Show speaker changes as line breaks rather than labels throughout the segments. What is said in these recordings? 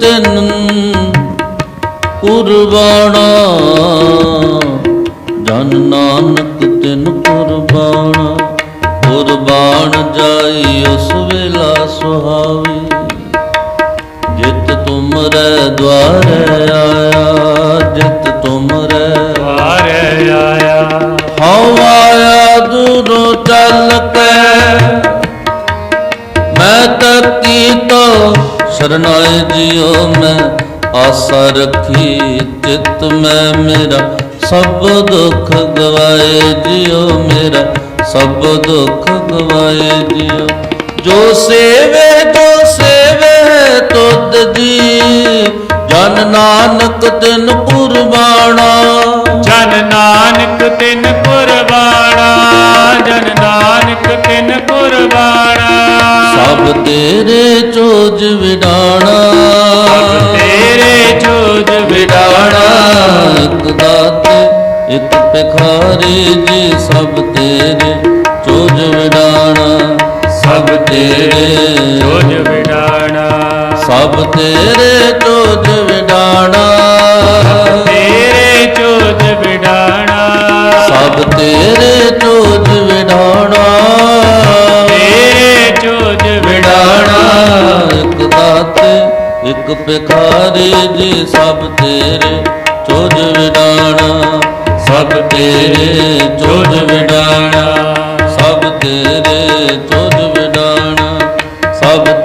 ਤਿਨ ਜਿਉ ਮੈਂ ਆਸਾ ਰੱਖੀ ਚਿਤ ਮੈਂ ਮੇਰਾ ਸਭ ਦੁੱਖ ਗਵਾਏ ਜਿਉ ਮੇਰਾ ਸਭ ਦੁੱਖ ਗਵਾਏ ਜਿਉ। ਜੋ ਸੇਵੇ ਜੋ ਸੇਵੇ ਤੁਧ ਜੀ ਜਨ ਨਾਨਕ ਤਿਨ ਕੁਰਬਾਨਾ
ਜਨ ਨਾਨਕ ਤਿਨ ਕੁਰਬਾਨਾ ਜਨ ਨਾਨਕ ਤਿਨ ਕੁਰਬਾਨਾ
ਸਭ ਤੇਰੇ ਚੋਜ ਵਿਡਾਣਾ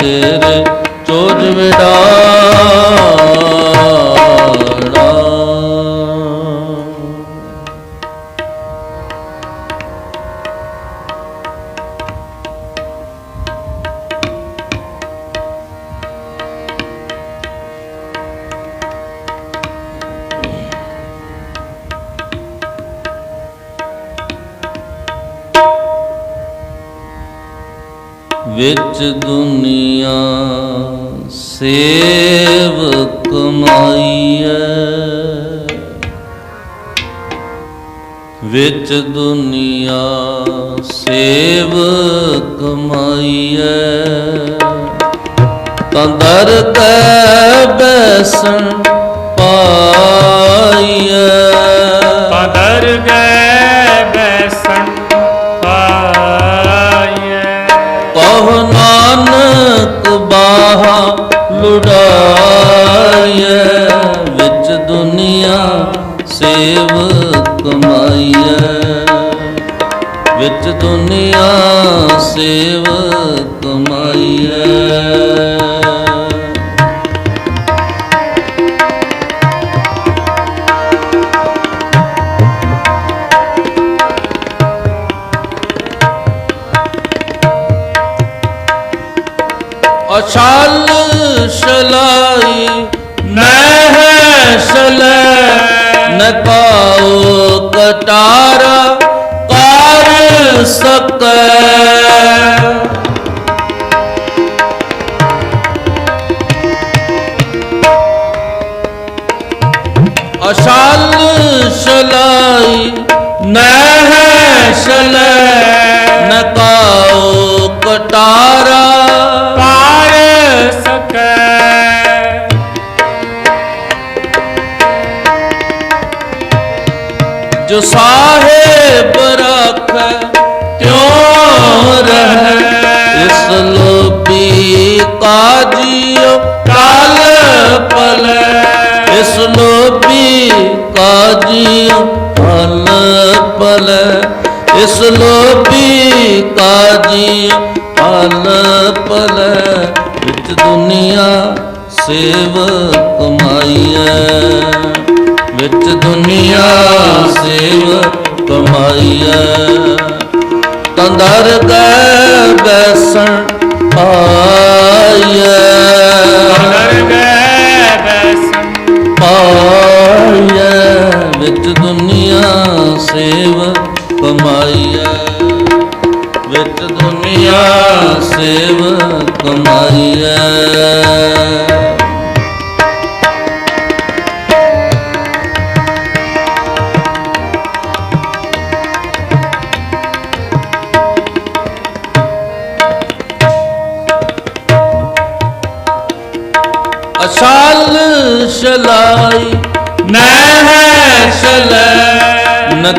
ਤੇਰੇ
ਚੋਜ ਵਿਡਾਣਾ ਵਿੱਚ ਦੁਨੀਆ ਸੇਵ ਕਮਾਈਐ ਵਿੱਚ ਦੁਨੀਆ ਸੇਵ ਕਮਾਈਐ ਤਾਂ ਦਰ ਕੈ ਬੈਸਣ ਲੁੜਾਈਐ ਵਿੱਚ ਦੁਨੀਆ ਸੇਵ ਕਮਾਈਐ। ਵਿੱਚ ਦੁਨੀਆ ਸੇਵ ਕਮਾਈਐ। ਅਛਲ ਸ਼ਲਾਈ ਨਹਿ ਸ਼ਲੈ ਨ ਕਟਾਰਾ ਕਰ ਸਕੈ। ਜੋ ਸਾਹਿਬ ਰੱਖੈ, ਤਿਉ ਰਹਿ। ਇਸ ਲੋਭੀ ਕਾਜੀਓ ਕਾਲ ਪਲੈ ਇਸ ਲੋਭੀ ਕਾਜੀਓ ਕਾਲ ਪਲੈ ਇਸ ਲੋਭੀ ਕਾਜੀਓ ਕਾਲ ਪਲੈ ਵਿੱਚ ਦੁਨੀਆ ਸੇਵ ਕਮਾਈਐ ਵਿੱਚ ਦੁਨੀਆ ਸੇਵ ਕਮਾਈਐ ਤੰਦਰ ਗੈ ਬੈਸਣ ਪਾਈਐ
ਚਲੈ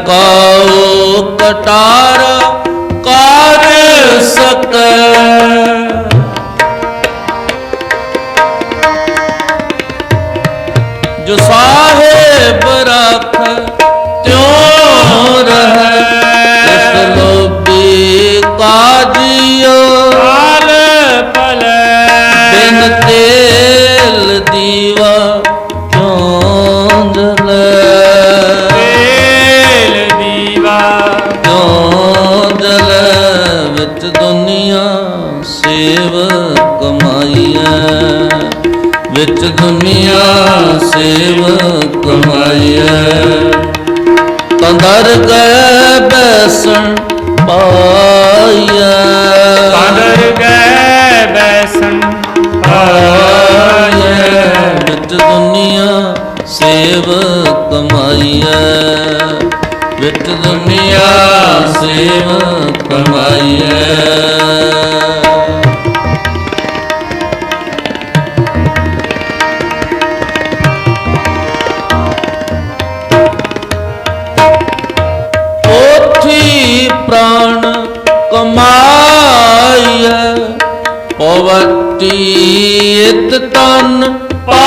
ਕਟਾਰ ਕਰ ਸਕ ਵਿੱਚ ਦੁਨੀਆ ਸੇਵ ਕਮਾਈਐ। ਤੰਦਰ ਗਏ ਬੈਸਣ ਪਾਈਐ।
ਕਾਦਰ ਗੈ ਬੈਸਣ
ਆਏ
ਆਏ
ਵਿੱਚ ਦੁਨੀਆ ਸੇਵ ਕਮਾਈਐ। ਵਿੱਚ ਦੁਨੀਆ ਸੇਵ ਕਮਾਈਐ। ਪਵਤੀ ਤਨ ਪਾਈਐ।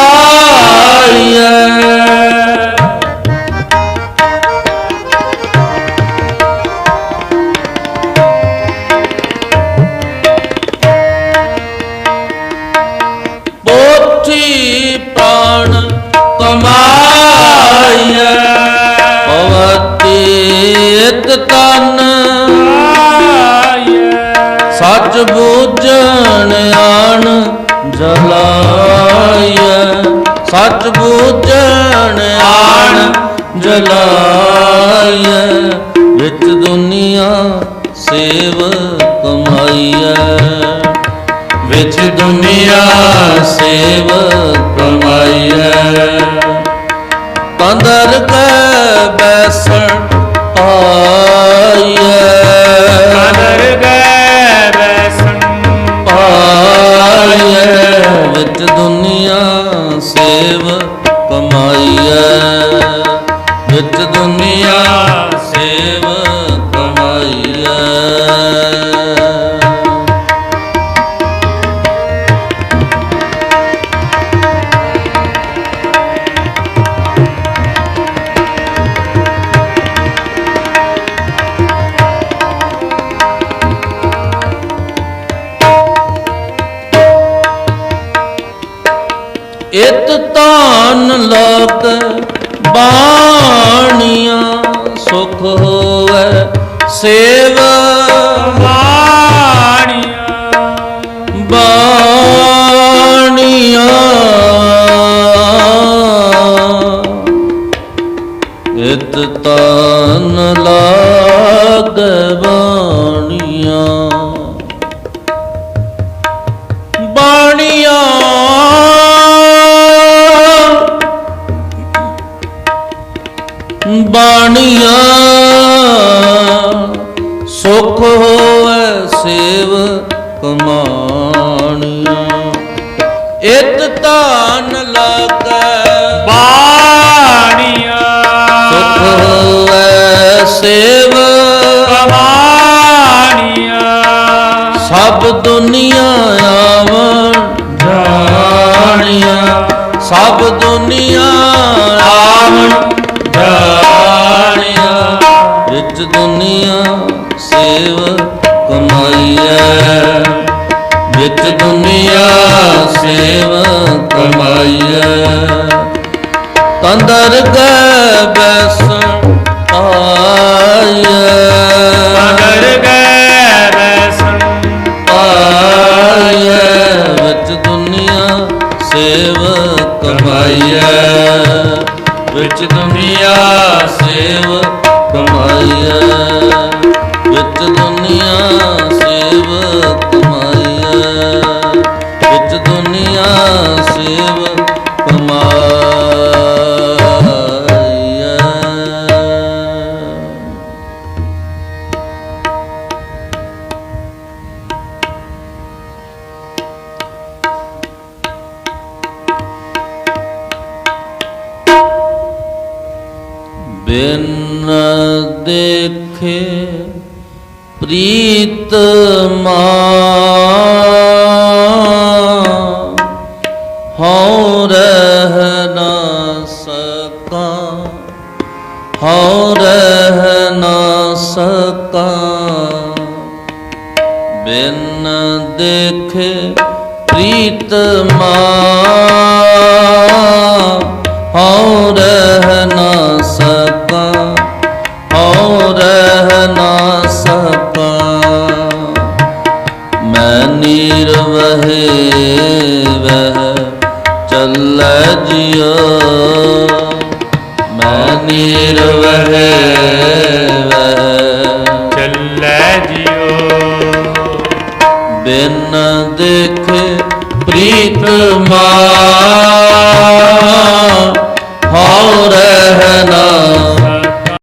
ਪੋਥੀ ਪ੍ਰਾਣ ਕਮਾਈਐ। ਪਵਤੀ ਤਨ
ਆਏ
ਸੱਚ ਬੂਝਣ ਜਲਾਈਐ। ਸੱਚ ਬੂਝਣ ਆਣ ਜਲਾਈਐ। ਵਿੱਚ ਦੁਨੀਆ ਸੇਵ ਕਮਾਈਐ ਵਿੱਚ ਦੁਨੀਆ ਸੇਵ ਕਮਾਈ ਇਤ ਤਾਨ ਲੋਕ ਬਾਣੀਆਂ ਸੁਖ ਹੋਵੇ ਸੇਵ
ਬਾਣੀਆਂ।
ਬਾਣੀਆਂ। ਇਤ ਤਾਨ ਲਾਗ ਬਾਣੀਆਂ ਬਾਣੀਆਂ। ਬਾਣੀਆਂ ਸੁਖ ਹੋਵੇ ਸੇਵ ਕਮਾਣੀਆਂ ਇਤ ਤਾਨ ਲਾਗੈ
ਬਾਣੀਆਂ।
ਸੁਖ ਹੋਵੇ ਸੇਵ
ਬਾਣੀਆਂ।
ਸਭ ਦੁਨੀਆ ਆਵਣ। ਜਾਣੀਆਂ। ਸਭ ਦੁਨੀਆ ਤੰਦਰ ਬਿਨ ਦੇਖੇ ਪ੍ਰੀਤ ਮਾ। ਹਉ ਰਹਿ ਨਾ ਸਕਾਂ, ਹਉ ਰਹਿ ਨਾ ਸਕਾਂ। ਬਿਨ ਦੇਖੇ ਪ੍ਰੀਤ ਮਾ, ਹਉ ਰਹਿ ਨਾ ਚੱਲੈ ਜਿਉ ਮੈਂ ਨੀਰ ਵਹੇ ਵਹ
ਚੱਲੈ ਜਿਉ।
ਬਿਨ ਦੇਖੇ ਪ੍ਰੀਤ ਮਾ